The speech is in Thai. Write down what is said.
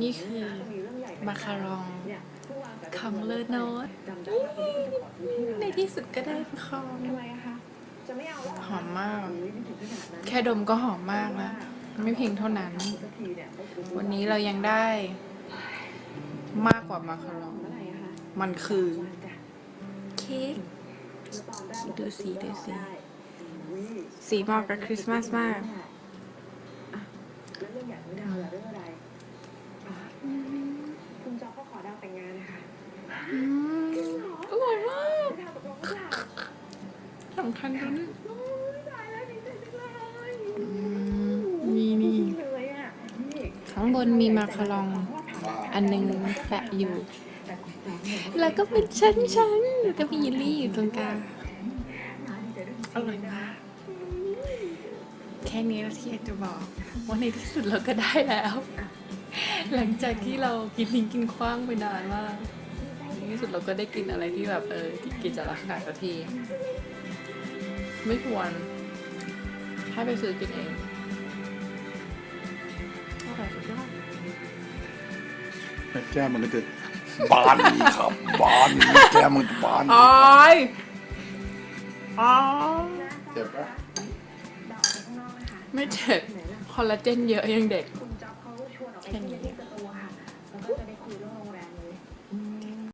นี่คือมาคารองของเลอโนตในที่สุดก็ได้คองทำไมอะคะจะไม่เอาแล้วเรหอมมากอุ๊ยไม่ถึงขนาดนั้นแค่ดมก็หอมมากแล้วไม่เพียงเท่านั้นสักทีเนี่ยก็คือวันนี้เรายังได้ มากกว่ามาคารองเมื่อไหร่อะคะมันคือวันจ้ะเค้กแล้วตอนแรกดูสิดูสิได้อุ๊ยสีเหมาะกับคริสต์มาสมาก สำคัญตรงนี้โอ้ยตายแล้วดีใจจังเลยอืมนี่นี่เลยอะนี่ข้างบนมีมาคารอง อันหนึงแปะอยู่ แล้วก็เป็นชั้นชั้นๆแล้วก็มีเยลลี่อยู่ตรงกลางอร่อยมากแค่นี้แล้วที่อยากจะบอกว่าในที่สุดเราก็ได้แล้ว หลังจากที่เรากินทิ้งกินคว้างไปนานมากในที่สุดเราก็ได้กินอะไรที่แบบเออที่กินจากลักษณะสักที ไม่ควร ให้ไปซื้อกินเองอร่อยสุดยอดแก้มมันก็จะบานนี้ครับ บานนี้แก้มมันจะบานออยอ๋อเจ็บปะดาวออกไปข้างนอกนะคะไม่เจ็บไหนล่ะคอลลาเจนเยอะยังเด็กคุณจ๊อบเขาชวนออกไปแค่นี้เที่ยว